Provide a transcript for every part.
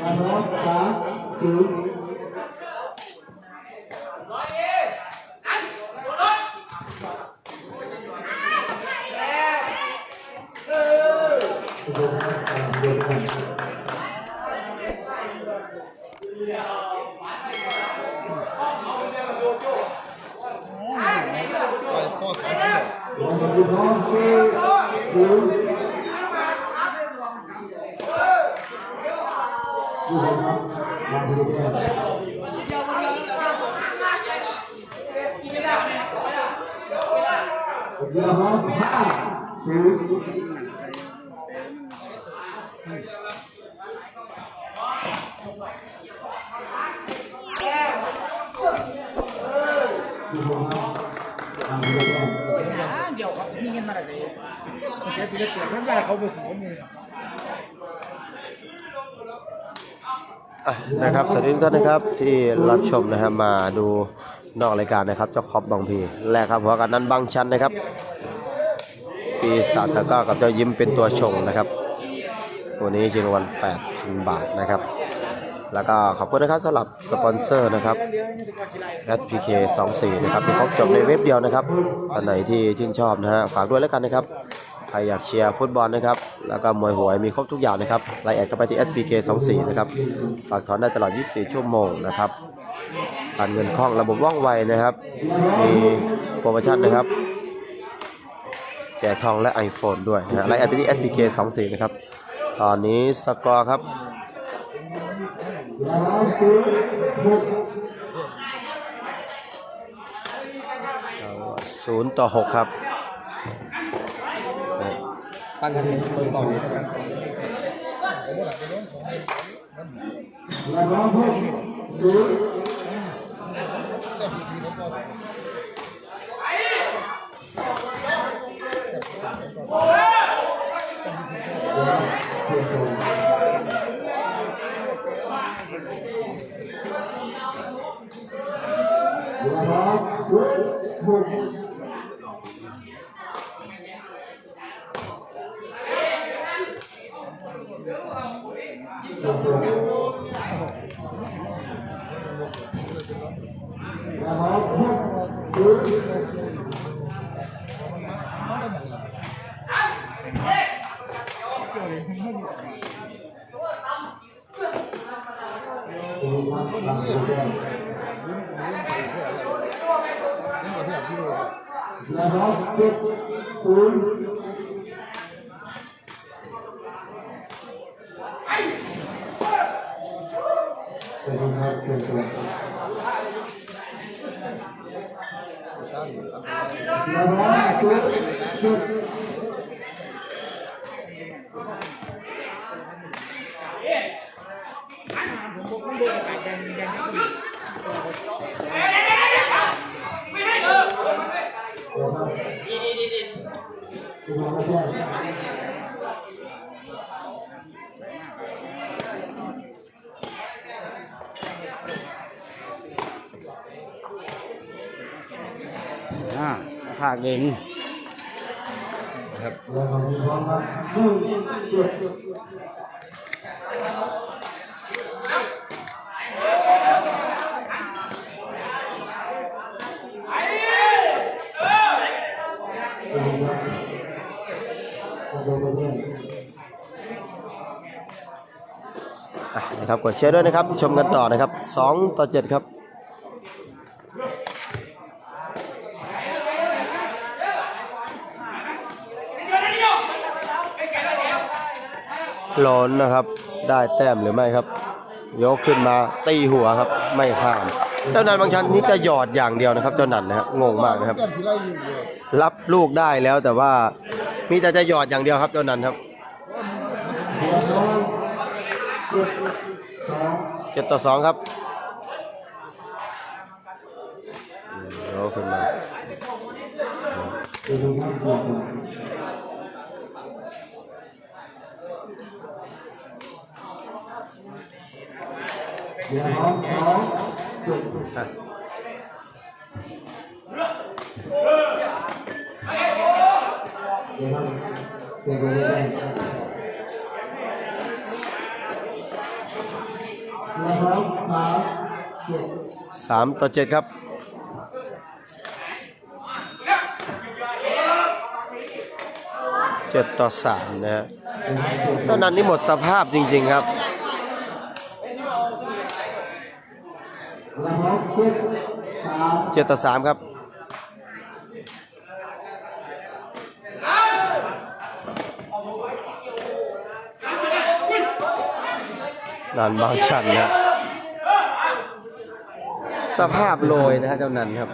แล้วน้องสามศูนย์พ่อสอน แล้วน้องสี่ศูนย์ ดูครับมาดูกันเดี๋ยวน้องห้าศูนย์ดูครับมาดูกันเดี๋ยวครับมีเงินมาได้เลยเดี๋ยวจะเกิดเรื่องอะไรเขาไปสอนเลยอ่ นะครับสวัสดีทุกท่านนะครับที่รับชมนะครับมาดูนอกรายการนะครับเจ้าคอปบางพีแรกครับหัวกันนั้นบางชันนะครับ ปีศาจตะก้ากับเจ้ายิ้มเป็นตัวชงนะครับวันนี้จริงรางวัล8,000 บาทนะครับ แล้วก็ขอบคุณนะครับสำหรับสปอนเซอร์นะครับ SPK 24นะครับมีครบจบในเว็บเดียวนะครับท่านไหนที่ชื่นชอบนะฮะฝากด้วยแล้วกันนะครับ ใครอยากเชียร์ฟุตบอลนะครับ แล้วก็มวยหวยมีครบทุกอย่างนะครับไลน์แอดเข้าไปที่ SPK 24นะครับ ฝากถอนได้ตลอด 24 ชั่วโมงนะครับผ่านเงินคล่องระบบว่องไวนะครับ มีโปรโมชั่นนะครับ แจกทองและ iPhone ด้วยนะฮะไลน์แอดไปที่ SPK 24นะครับ ตอนนี้สกอร์ครับศูนย์หกศูนย์ต่อหกครับ ตั้งกันเป็นตัวต่อเลยนะครับ แล้วน้องหกศูนย์แล้วน้องศูนย์หก แล้วน้องหกศูนย์ แล้วน้องเจ็ดศูนย์เป็นครับเป็นครับ แล้วน้องเจ็ดเจ็ด อ่าภาคเองครับนะครับกดแชร์ด้วยนะครับ ชมกันต่อนะครับ 2 ต่อ 7 ครับ หลนนะครับ ได้แต้มหรือไม่ครับ ยกขึ้นมาตีหัวครับ ไม่ข้ามเจ้านันบางชันนี่จะหยอดอย่างเดียวนะครับ เจ้านันนะฮะงงมากนะครับ รับลูกได้แล้วแต่ว่ามีแต่จะหยอดอย่างเดียวครับ เจ้านันครับเจ็ดต่อสองครับยกขึ้นมา เดี๋ยวน้องสองจุดเดี๋ยวน้องเดี๋ยวนะครับสามเจ็ดสามต่อเจ็ดครับเจ็ดต่อสามนะฮะตอนนั้นนี่หมดสภาพจริง ๆ ครับ นะครับ เจ็ดสามเจ็ดต่อสามครับนานบางชันนะสภาพโรยนะฮะเจ้านันครับ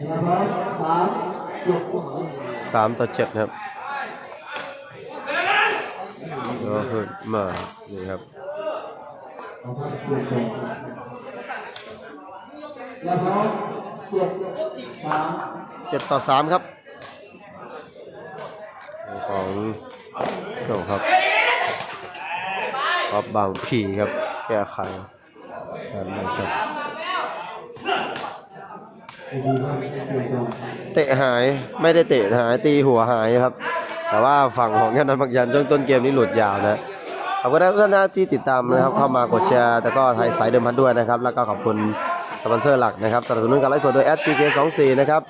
นะครับสามเจ็ดสามต่อเจ็ดครับ ก็ขึ้นมา นี่ครับนะครับเจ็ดสามเจ็ดต่อสามครับ ของโชครับครับบางพีครับ แก้ไขนั่นนะครับเตะหายไม่ได้เตะหายตีหัวหายครับ แต่ว่าฝั่งของยานันบักยันช่วงต้นเกมนี้หลุดยาวนะขอบคุณทุกท่านนะที่ติดตามนะครับเข้ามากดแชร์แต่ก็ไทยสายเดิมพันด้วยนะครับ แล้วก็ขอบคุณสปอนเซอร์หลักนะครับสนับสนุนการไลฟ์สดโดย SPK24 นะครับ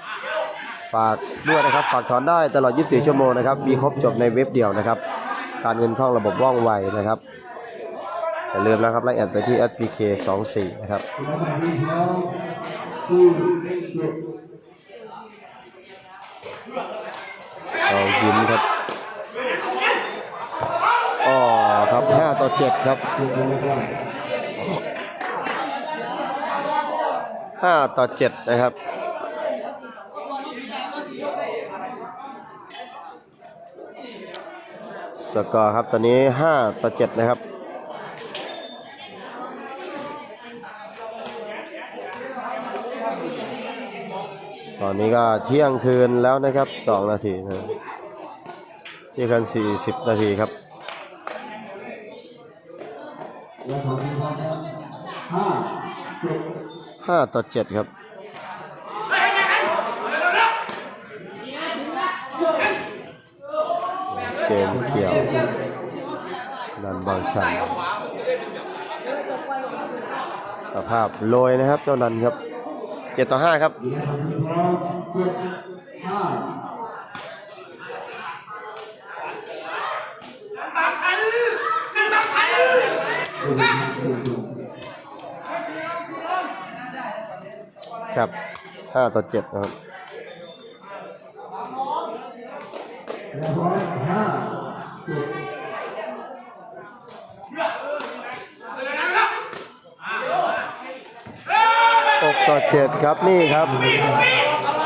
ฝากด้วยนะครับฝากถอนได้ตลอด 24 ชั่วโมงนะครับมีครบจบในเว็บเดียวนะครับ การเงินคล่องระบบว่องไวนะครับอย่าลืมนะครับไลน์แอดไปที่ SPK24 นะครับ ยิ้มครับอ๋อครับ 5 ต่อ 7 ครับ 5 ต่อ 7 นะครับสกอร์ครับตอนนี้ 5 ต่อ 7 นะครับตอนนี้ก็เที่ยงคืนแล้วนะครับ 2 นาทีนะ เที่ยงคืน40 นาทีครับและของทีครับห้าเจ็ดครับเกมเขียวนันบางชันสภาพโรยนะครับ เจ้านันครับ7ต่อ5ครับและของทีมครับเจ็ดห้า ครับ5ต่อ7นะครับและขอเจ็ดครับนี่ครับ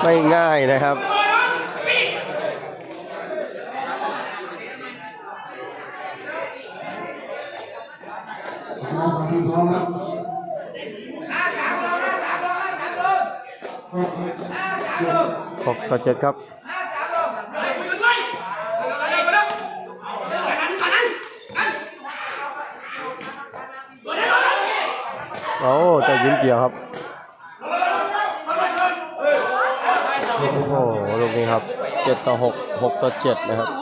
ไม่ง่ายนะครับ พอบหกต่อเจ็ดครับโอ้จะยิงเกี่ยวครับ โอ้ลูกนี้ครับเจ็ดต่อหกหกต่อเจ็ดนะครับ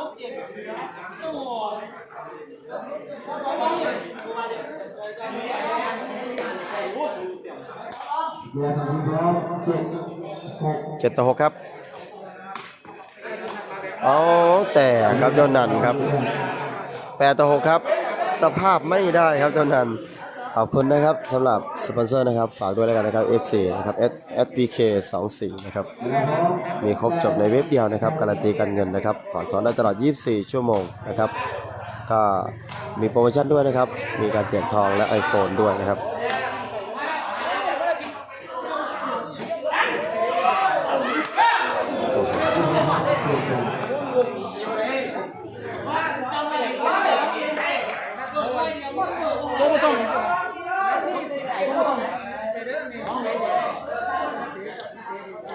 เจ็ดต่อหกครับ เอาแต่ครับเจ้านันครับแปดต่อหกครับ สภาพไม่ได้ครับเจ้านันขอบคุณนะครับสำหรับสปอนเซอร์นะครับ ฝากด้วยแล้วกันนะครับ FC นะครับ SPK 24นะครับ มีครบจบในเว็บเดียวนะครับ การันตีการเงินนะครับ ฝากถอนได้ตลอด 24 ชั่วโมงนะครับ ก็มีโปรโมชั่นด้วยนะครับ มีการแจกทองและ iPhone ด้วยนะครับ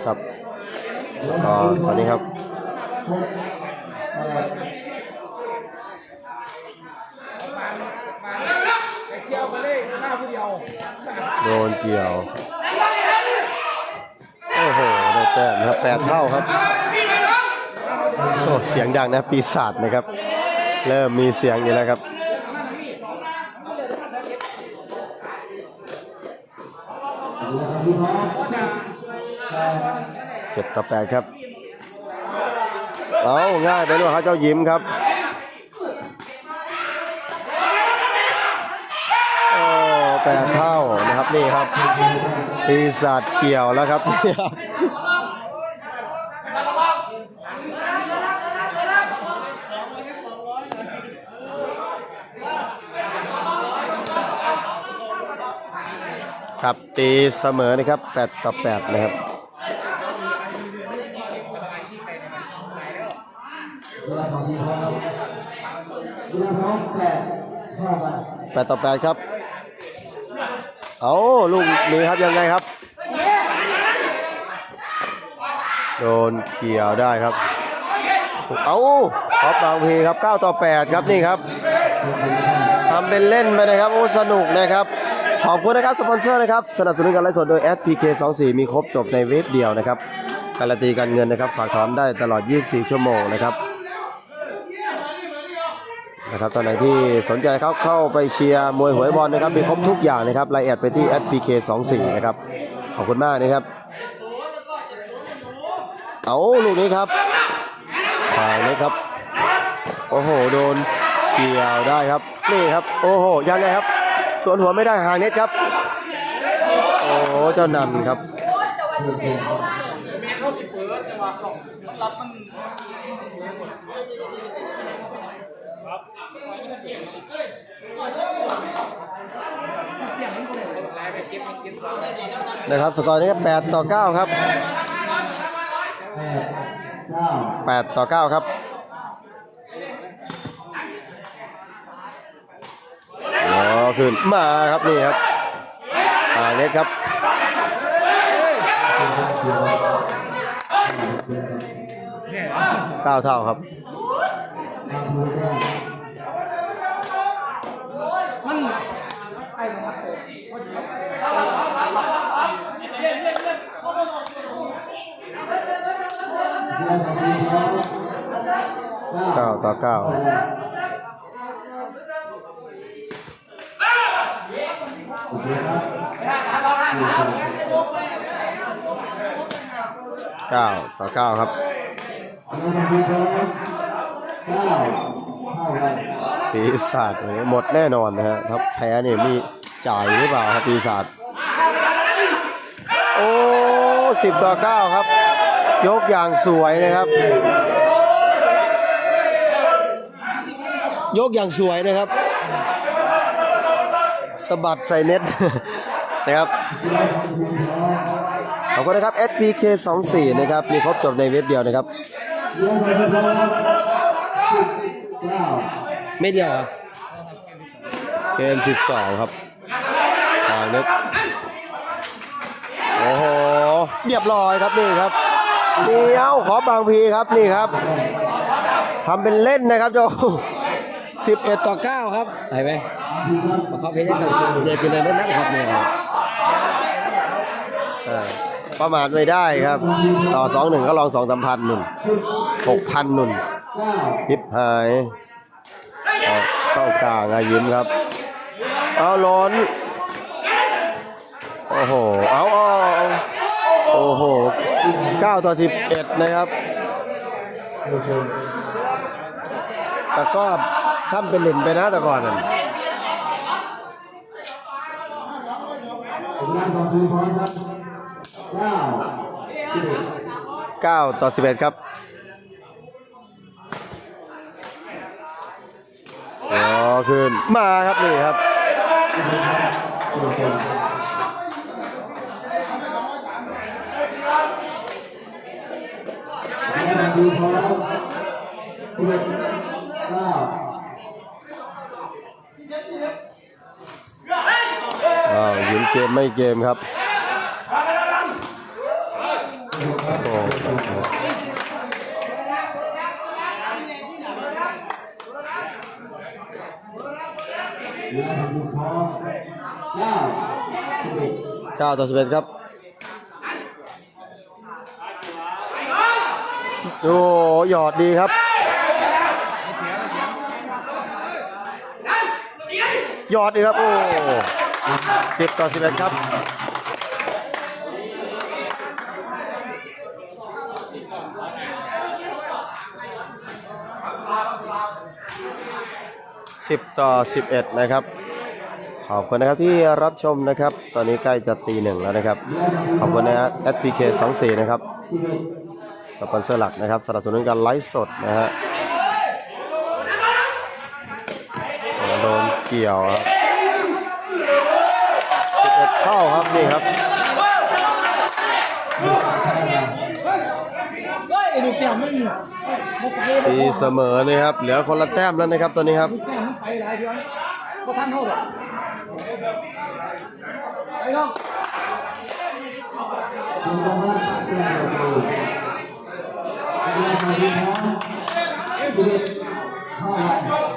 ครับตอนนี้ครับ หกแปด ไปเที่ยวมาเล่นหน้าผู้เดียว โดน เกี่ยว โอ้โหได้แต้มครับแปดเท่าครับโอ้เสียงดังนะปีศาจนะครับ เริ่มมีเสียงอยู่แล้วครับเจ็ดต่อแปดครับ เอาง่ายไปด้วยครับเจ้ายิ้มครับ โอ้ แปดเท่านะครับนี่ครับ ปีศาจเกี่ยวแล้วครับนี่ครับครับตีเสมอนะครับ 8 ต่อ 8 นะครับเวลาของดูพร้อแปดเท่ากันแปดต่อแปดครับ เอาลูกนี้ครับยังไงครับ โดนเกี่ยวได้ครับ เอาขอบางพีครับ 9 ต่อ 8 ครับนี่ครับทำเป็นเล่นไปนะครับ โอ้ สนุกนะครับขอบคุณนะครับสปอนเซอร์นะครับ สนับสนุนการไลฟ์สดโดย SPK24 มีครบจบในเว็บเดียวนะครับ การันตีการเงินนะครับ ฝากถอนได้ตลอด 24 ชั่วโมงนะครับ นะครับตอนไหนที่สนใจเขาเข้าไปเชียร์มวยหวยบอลนะครับมีครบทุกอย่างนะครับรายละเอียดไปที่ SPK24 นะครับขอบคุณมากนะครับ เอาลูกนี้ครับทางนี้ครับ โอ้โหโดนเกี่ยวได้ครับนี่ครับโอ้โหยังไงครับสวนหัวไม่ได้หางเน็ตครับ โอ้โหเจ้านันครับ นะครับสกอร์นี้ก็8ต่อ9ครับแปดต่อเก้าครับรอขึ้นมาครับนี่ครับอ่าเน็ตครับเก้าเท่าครับ ทำมือได้เวลาของดูพร้อม เก้าต่อเก้าเก้าต่อเก้าครับปีศาจเนี่ยหมดแน่นอนนะฮะครับแพ้เนี่ยมีจ่ายหรือเปล่าครับปีศาจโอ้สิบต่อเก้าครับ ยกอย่างสวยนะครับ ยกอย่างสวยนะครับสะบัดใส่เน็ตนะครับขอบคุณนะครับ SPK 24นะครับ มีครบจบในเว็บเดียวนะครับ ไม่เดียวเหรอเกม12 ครับทางเน็ตโอ้โหเรียบร้อยครับนี่ครับ เดียวขอบางพีครับนี่ครับทำเป็นเล่นนะครับโจ11ต่อ9ครับเห็นไหมเขาเพชรเด็กเป็นอะไรนั่นนะครับเนี่ยเออประมาทไม่ได้ครับ ต่อ2 1ก็ลอง2 3พันหนึ่ง6พันหนึ่งฮิปหายเอาเข้ากลางอะยิ้มครับ เอาล้นโอ้โห เอาเอาเอาโอ้โห 9 ต่อ 11 นะครับแต่ก็ทำเป็นเล่นไปนะแต่ก่อนน่ะ9ต่อ11ครับรอขึ้นมาครับนี่ครับ ดูพร้อมสิบเอ็ดเก้าอ้าวยิ้มเกมไม่เกมครับโอ้โหเวลาของดูพร้อมเก้าสิบเอ็ด9ต่อ11ครับ โอ้หยอดดีครับ หยอดดีครับ โอ้สิบต่อสิบเอ็ดครับสิบต่อสิบเอ็ดนะครับขอบคุณนะครับที่รับชมนะครับ ตอนนี้ใกล้จะตีหนึ่งแล้วนะครับ ขอบคุณนะฮะ SPK 2 4นะครับ สปอนเซอร์หลักนะครับสนับสนุนการไลฟ์สดนะฮะโดนเกี่ยวครับ11เข้าครับนี่ครับดูแก้มไม่มีไม่ไปตีเสมอนี่ครับ เหลือคนละแต้มแล้วนะครับตอนนี้ครับแก้มมันไปหลาย เอานเท่าหรอกไปน้องเลาพอดีพร้อมสิบเอ็ดเท่ากัน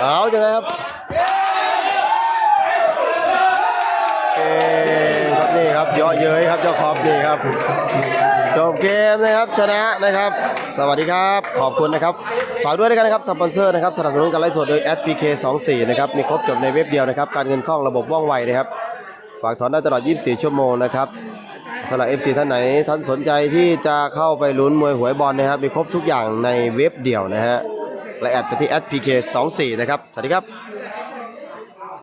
เอาจังไงครับเกมครับนี่ครับเยอะเย้ยครับเจ้าคอปนี่ครับจบเกมนะครับชนะนะครับ สวัสดีครับขอบคุณนะครับฝากด้วยด้วยกันนะครับสปอนเซอร์นะครับสนับสนุนการไลฟ์สดโดย SPK 24นะครับมีครบจบในเว็บเดียวนะครับ การเงินคล่องระบบว่องไวนะครับ ฝากถอนได้ตลอด 24 ชั่วโมงนะครับสำหรับ FC ท่านไหนท่านสนใจที่จะเข้าไปลุ้นมวยหวยบอลนะครับ มีครบทุกอย่างในเว็บเดียวนะฮะและแอดไปที่ SPK 24นะครับ สวัสดีครับ